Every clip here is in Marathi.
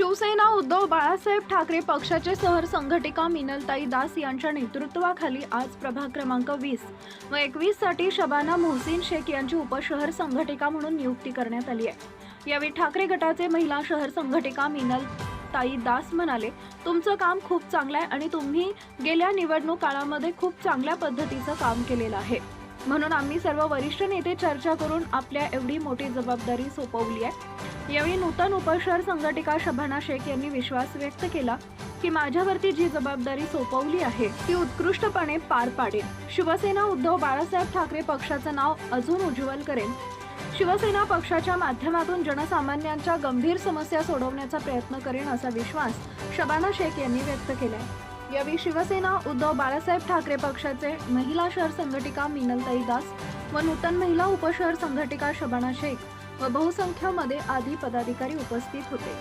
शिवसेना उद्धव बाळासाहेब ठाकरे पक्षाचे शहर संघटिका मिनलताई दास यांच्या नेतृत्वाखाली आज प्रभाग क्रमांक वीस. व एकवीससाठी शबाना मोहसिन शेख यांची उपशहर संघटिका म्हणून नियुक्ती करण्यात आली आहे. यावेळी ठाकरे गटाचे महिला शहर संघटिका मिनल ताई दास म्हणाले तुमचं काम खूप चांगलं आहे आणि तुम्ही गेल्या निवडणूक काळामध्ये खूप चांगल्या पद्धतीचं काम केलेलं आहे. म्हणून आम्ही सर्व वरिष्ठ नेते चर्चा करून आपल्या एवढी मोठी जबाबदारी सोपवली आहे. यावेळी नूतन उपशहर संघटिका शबाना शेख यांनी विश्वास व्यक्त केला की माझ्यावरती जी जबाबदारी सोपवली आहे ती उत्कृष्टपणे पार पाडेल. शिवसेना उद्धव बाळासाहेब ठाकरे पक्षाचं नाव अजून उज्ज्वल करेल. शिवसेना पक्षाच्या माध्यमातून जनसामान्यांच्या गंभीर समस्या सोडवण्याचा प्रयत्न करेन असा विश्वास शबाना शेख यांनी व्यक्त केलाय. यावेळी शिवसेना उद्धव बाळासाहेब ठाकरे पक्षाचे महिला शहर संघटिका मिनलताई दास व नूतन महिला उपशहर संघटिका शबाना शेख व बहुसंख्यामध्ये आदी पदाधिकारी उपस्थित होते.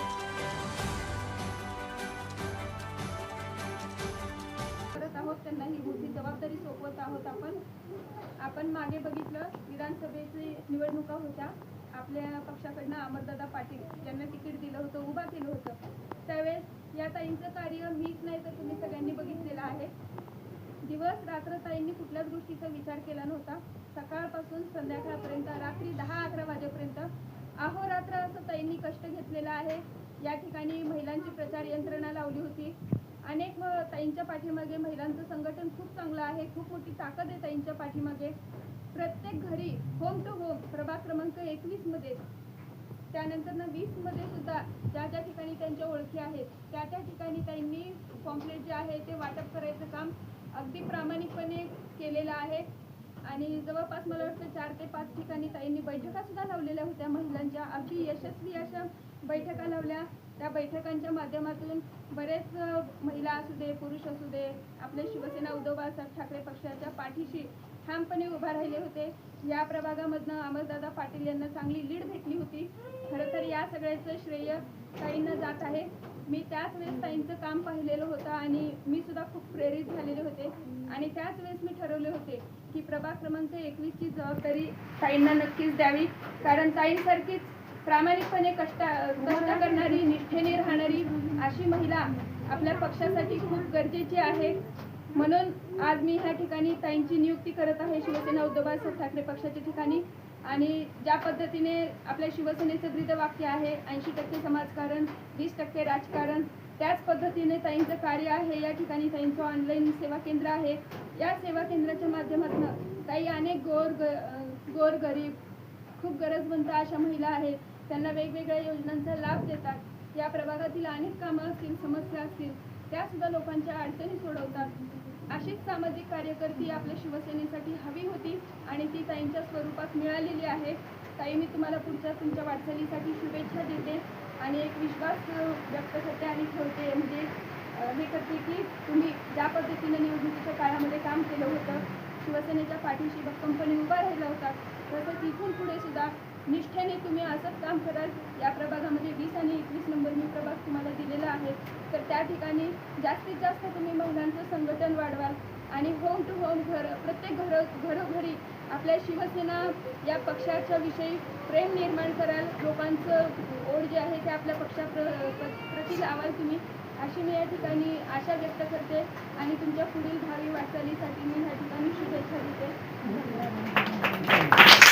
त्यांना ही मोठी जबाबदारी सोपवत आहोत आपण. आपण मागे बघितलं विधानसभेची निवडणुका होत्या. आपल्या पक्षाकडनं अमरदादा पाटील यांना तिकीट दिलं होतं उभा केलं होतं. त्यावेळेस या ताईंचं कार्य मीच नाही तर तुम्ही सगळ्यांनी बघितलेलं आहे. दिवस रात्र ताईंनी कुठल्याच गोष्टीचा विचार केला नव्हता. सकाळपासून संध्याकाळपर्यंत रात्री दहा अकरा वाजेपर्यंत अहोरात्र असं ताईंनी कष्ट घेतलेला आहे. या ठिकाणी महिलांची प्रचार यंत्रणा लावली होती. अनेक ताईंच्या पाठीमागे महिलांचं संघटन खूप चांगलं आहे. खूप मोठी ताकद आहे ताईंच्या पाठीमागे. प्रत्येक घरी होम टू होम प्रभाग क्रमांक एकवीसमध्ये त्यानंतर ना वीसमध्ये सुद्धा ज्या ज्या ठिकाणी त्यांच्या ओळखी आहेत त्या त्या ठिकाणी त्यांनी पॉम्पलेट जे आहे ते वाटप करायचं काम अगदी प्रामाणिकपणे केलेलं आहे. आणि जवळपास मला वाटतं चार ते पाच ठिकाणी ताईंनी बैठका सुद्धा लावलेल्या होत्या महिलांच्या अगदी यशस्वी अशा बैठका लावल्या. त्या बैठकांच्या माध्यमातून बरेच महिला असू दे पुरुष असू दे आपले शिवसेना उद्धव बाळासाहेब ठाकरे पक्षाच्या पाठीशी ठामपणे उभा राहिले होते. या प्रभागामधनं अमरदादा पाटील यांना चांगली लीड भेटली होती. खरं तर या सगळ्याचं श्रेय ताईंना जात आहे. मी त्याच वेळेस ताईंचं काम पाहिलेलं होतं आणि मी सुद्धा खूप प्रेरित झालेले होते. आणि त्याच वेळेस मी ठरवले होते की प्रभाग क्रमांक एकवीसची जबाबदारी ताईंना नक्कीच द्यावी. कारण ताईंसारखीच प्रामाणिकपणे कष्ट कष्ट करणारी निष्ठेने राहणारी अशी महिला आपल्या पक्षासाठी खूप गरजेची आहे. म्हणून आज मी ह्या ठिकाणी ताईंची नियुक्ती करत आहे शिवसेना उद्धव बाळासाहेब ठाकरे पक्षाच्या ठिकाणी. आणि ज्या पद्धतीने आपल्या शिवसेनेचं ब्रीदवाक्य आहे ऐंशी टक्के समाजकारण वीस टक्के राजकारण त्याच पद्धतीने ताईंचं कार्य आहे. या ठिकाणी ताईंचं ऑनलाईन सेवा केंद्र आहे. या सेवा केंद्राच्या माध्यमातून ताई अनेक गोर ग गोर गरीब खूप गरजवंत अशा महिला आहेत. त्यांना वेगवेगळ्या योजनांचा लाभ देतात. या प्रभागातील अनेक कामं असतील समस्या असतील त्या सुद्धा लोकांच्या अडचणी सोडवतात. अशीच सामाजिक कार्यकर्ती आपल्या शिवसेनेसाठी हवी होती आणि ती ताईंच्या स्वरूपात मिळालेली आहे. ताई मी तुम्हाला पुढच्या तुमच्या वाटचालीसाठी शुभेच्छा देते आणि एक विश्वास व्यक्त करते आणि ठेवते. म्हणजे हे करते की तुम्ही ज्या पद्धतीने निवडणुकीच्या काळामध्ये काम केलं होतं शिवसेनेच्या पाठीशी भक्कमपणे उभा राहिला होता तसंच इथून पुढे सुद्धा निष्ठेने तुम्ही असंच काम कराल. या प्रभागामध्ये वीस आणि एकवीस नंबर मी प्रभाग तुम्हाला दिलेला आहे. तर त्या ठिकाणी जास्तीत जास्त तुम्ही महिलांचं संघटन वाढवाल. आणि होम टू होम घर प्रत्येक घर घरोघरी आपल्या शिवसेना या पक्षाच्या विषयी प्रेम निर्माण कराल. लोकांचं ओढ जे आहे ते आपल्या पक्षा प्र प्र- प्रति लावाल तुम्ही. अशी मी या ठिकाणी आशा व्यक्त करते. आणि तुमच्या पुढील भावी वाटचालीसाठी मी ह्या ठिकाणी शुभेच्छा देते. धन्यवाद.